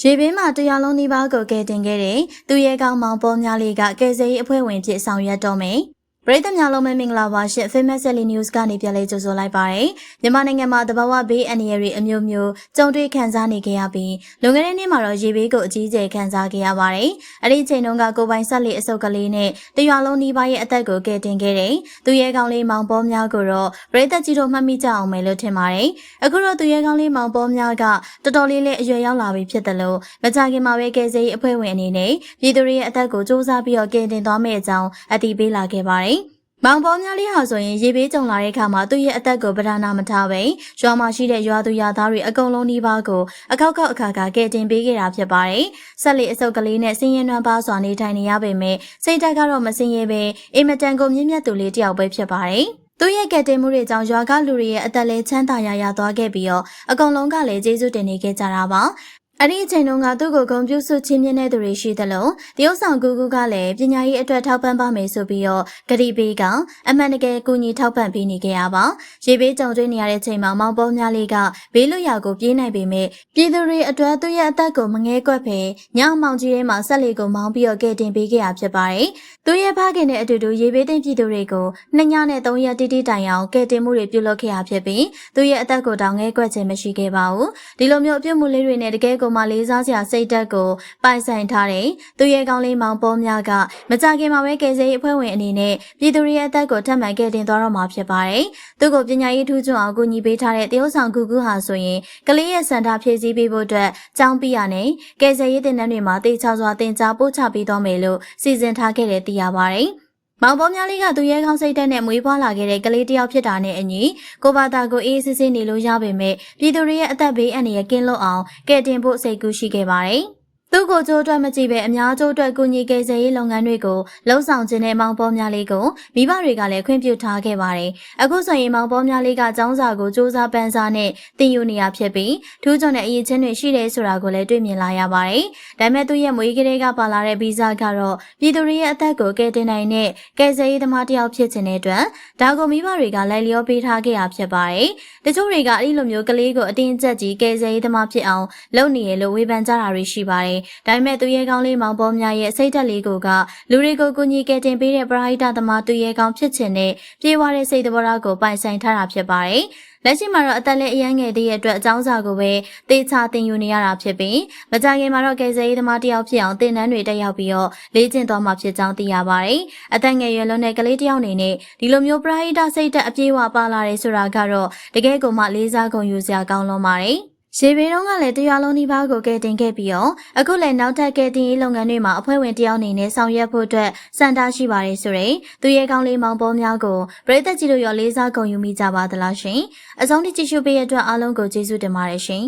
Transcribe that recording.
ရေဘေးမှာတရားလုံးနီးပါးကိုကယ်တင်ခဲ့တဲ့သူရဲကောင်းမောင်ပေါ်များလေးကကယ်ဆယ်ရေးအဖွဲ့ဝင်ဖြစ်ဆောင်ရွက်တော့မယ် ပရိသတ်များလုံးပဲမင်္ဂလာပါရှင် Famous Daily News ကနေပြန်လည်ကြိုဆိုလိုက်ပါရစေ။မြန်မာနိုင်ငံမှာတဘာဝဘေးအန္တရာယ်တွေအမျိုးမျိုးကြုံတွေ့ခံစားနေကြရပြီးလွန်ခဲ့တဲ့နှစ်မှာတော့ရေဘေးကိုအကြီးအကျယ်ခံစားခဲ့ရပါတယ်။အဲ့ဒီအချိန်တုန်းကကိုပိုင်ဆက်လေးအစုပ်ကလေးနဲ့တရွာလုံးနီးပါးရဲ့အသက်ကိုကယ်တင်ခဲ့တဲ့သူရဲကောင်းလေးမောင်ပေါ်များကိုတော့ပရိသတ်ကြီးတို့မှတ်မိကြအောင်မယ်လို့ထင်ပါတယ်။အခုတော့သူရဲကောင်းလေးမောင်ပေါ်များကတော်တော်လေးလေးအရွယ်ရောက်လာပြီဖြစ်တယ်လို့မကြခင်မှာပဲကယ်ဆယ်ရေးအဖွဲ့ဝင်အနေနဲ့ပြည်သူတွေရဲ့အသက်ကိုစူးစမ်းပြီးတော့ကယ်တင်သွားမယ့်အကြောင်းအတည်ပြုလာခဲ့ပါတယ်။ မောင်ပေါ်များလေးဟာဆိုရင်ရေဘေးကြုံလာတဲ့အခါမှာသူ့ရဲ့အသက်ကိုပဓာနာမထားပဲရွာမှာရှိတဲ့ရွာသူရွာသားတွေအကုန်လုံးနှီးပါးကိုအခောက်ခောက်အခါခါကယ်တင်ပေးခဲ့တာဖြစ်ပါတယ်။ဆက်လက်အစုပ်ကလေးနဲ့ဆင်းရဲနှွမ်းပါးစွာနေထိုင်နေရပေမဲ့စိတ်ဓာတ်ကတော့မဆင်းရဲပဲအိမ်မတန်ကိုမြင့်မြတ်သူလေးတစ်ယောက်ပဲဖြစ်ပါတယ်။သူ့ရဲ့ကယ်တင်မှုတွေကြောင့်ရွာကလူတွေရဲ့အသက်လဲချမ်းသာရရသွားခဲ့ပြီးတော့အကုန်လုံးကလည်းကျေးဇူးတင်နေခဲ့ကြတာပါ။ အဲ့ဒီအချိန်တုန်းကသူ့ကိုဂုံပြုစုချင်းမြင့်တဲ့သူတွေရှိသလိုတရုတ်ဆောင်ကူကူကလည်းပညာရေးအတွက်ထောက်ပံ့ပါမယ်ဆိုပြီးတော့ဂရီပေးကအမှန်တကယ်ကူညီထောက်ပံ့ပေးနေခဲ့ရပါရေဘေးကြုံတွေ့နေရတဲ့ချိန်မှာမောင်ပေါ်များလေးကဘေးလွတ်ရာကိုပြေးနိုင်ပေမဲ့ပြည်သူတွေအတွက်သူ့ရဲ့အသက်ကိုမငဲကွက်ပဲညောင်မောင်ကြီးထဲမှာဆက်လေကိုမောင်းပြီးတော့ကယ်တင်ပေးခဲ့ရဖြစ်ပါတယ်သူ့ရဲ့ဖခင်နဲ့အတူတူရေဘေးသိမ်းပြည်သူတွေကိုနှစ်ညနဲ့သုံးရက်တိတိတိုင်အောင်ကယ်တင်မှုတွေပြုလုပ်ခဲ့ရဖြစ်ပြီးသူ့ရဲ့အသက်ကိုတောင်ငဲကွက်ခြင်းမရှိခဲ့ပါဘူးဒီလိုမျိုးအပြုတ်မှုလေးတွေနဲ့တကယ်ကိုမှလေးစားစရာစိတ်ဓာတ်ကိုပိုင်ဆိုင်ထားတဲ့သူရဲ့ကောင်းလေးမောင်ပေါ်များကမကြခင်မှာပဲကယ်ဆယ်ရေးအဖွဲ့ဝင်အနေနဲ့ပြည်သူတွေရဲ့အသက်ကိုထပ်မံကယ်တင်သွားတော့မှာဖြစ်ပါတယ်။သူ့ကိုပညာရေးထူးချွန်အောင်ကူညီပေးထားတဲ့တရုတ်ဆောင်ကူကူဟာဆိုရင်ကလေးရဲ့စံတာဖြည့်ဆည်းပေးဖို့အတွက်ကြောင်းပြရနဲ့ကယ်ဆယ်ရေးတင်နန်းတွေမှာတေချာစွာတင် जा ပို့ချပေးသွားမယ်လို့စီစဉ်ထားခဲ့တယ်သိရပါတယ်။ မောင်ပေါ်များလေးကသူရဲကောင်းစိတ်ဓာတ်နဲ့မွေးဖွားလာခဲ့တဲ့ကလေးတစ်ယောက်ဖြစ်တာနဲ့အညီကိုဘာသာကိုအေးအေးဆေးဆေးနေလို့ရပေမဲ့ပြည်သူတွေရဲ့အသက်ဘေးအန္တရာယ်ကင်းလွတ်အောင်ကယ်တင်ဖို့စိတ်ကူးရှိခဲ့ပါတယ်။ သူ့ကိုကြိုးအတွက်မကြည့်ပဲအများကျိုးအတွက်ကူညီကယ်ဆယ်ရေးလုပ်ငန်းတွေကိုလှုံ့ဆော်ခြင်းနဲ့မောင်ပေါ်များလေးကိုမိဘတွေကလည်းခွင့်ပြုထားခဲ့ပါတယ်။အခုဆိုရင်မောင်ပေါ်များလေးကចောင်းစာကိုစူးစမ်းပန်းစားနဲ့တင်ယူနေရဖြစ်ပြီးထူးချွန်တဲ့အရေးချင်းတွေရှိတယ်ဆိုတာကိုလည်းတွေ့မြင်လာရပါတယ်။ဒါပေမဲ့သူ့ရဲ့မွေးကလေးကပါလာတဲ့ဗီဇကတော့ပြည်သူတွေရဲ့အသက်ကိုကယ်တင်နိုင်တဲ့ကယ်ဆယ်ရေးသမားတစ်ယောက်ဖြစ်ခြင်းတဲ့အတွက်ဒါကိုမိဘတွေကလိုက်လျောပေးထားခဲ့ရဖြစ်ပါတယ်။တချို့တွေကအဲ့လိုမျိုးကလေးကိုအတင်းကျပ်ကြီးကယ်ဆယ်ရေးသမားဖြစ်အောင်လုပ်နေရလို့ဝေဖန်ကြတာတွေရှိပါတယ်။ဒါပေမဲ့သူရဲကောင်းလေးမောင်ပေါ်များရဲ့စိတ်ဓာတ်လေးကိုကလူတွေကိုကူညီကယ်တင်ပေးတဲ့ပရိဟိတသမားသူရဲကောင်းဖြစ်ခြင်းနဲ့ပြေးဝတဲ့စိတ်သဘောထားကိုပိုင်ဆိုင်ထားတာဖြစ်ပါတယ်။လက်ရှိမှာတော့အသက်လည်းအရန်ငယ်သေးတဲ့အတွက်အကြောင်းစာကိုပဲတေချာသင်ယူနေရတာဖြစ်ပြီးမကြခင်မှာတော့ကယ်ဆယ်ရေးသမားတယောက်ဖြစ်အောင်သင်တန်းတွေတက်ရောက်ပြီးတော့လေ့ကျင့်သွားမှာဖြစ်ကြောင်းသိရပါတယ်။အသက်ငယ်ရွယ်လွန်းတဲ့ကလေးတယောက်အနေနဲ့ဒီလိုမျိုးပရိဟိတစိတ်ဓာတ်အပြည့်အဝပါလာတယ်ဆိုတာကတော့တကယ်ကိုမှလေးစားကုန်ယူစရာကောင်းလွန်ပါတယ်။ ရေဘေးတုန်းကလည်းတရားလုံးဒီပါးကိုကယ်တင်ခဲ့ပြီးတော့အခုလည်းနောက်ထပ်ကယ်တင်ရေးလုပ်ငန်းတွေမှာအဖွဲ့ဝင်တယောက်အနေနဲ့ဆောင်ရွက်ဖို့အတွက်စံတားရှိပါတယ်ဆိုရင်သူရဲ့ကောင်းလေးမောင်ပေါ်များကိုပရိသတ်ကြီးတို့ရောလေးစားကုန်ယူမိကြပါသလားရှင်အဆုံးထိကြည့်ရှုပေးရတဲ့အတွက်အားလုံးကိုကျေးဇူးတင်ပါတယ်ရှင်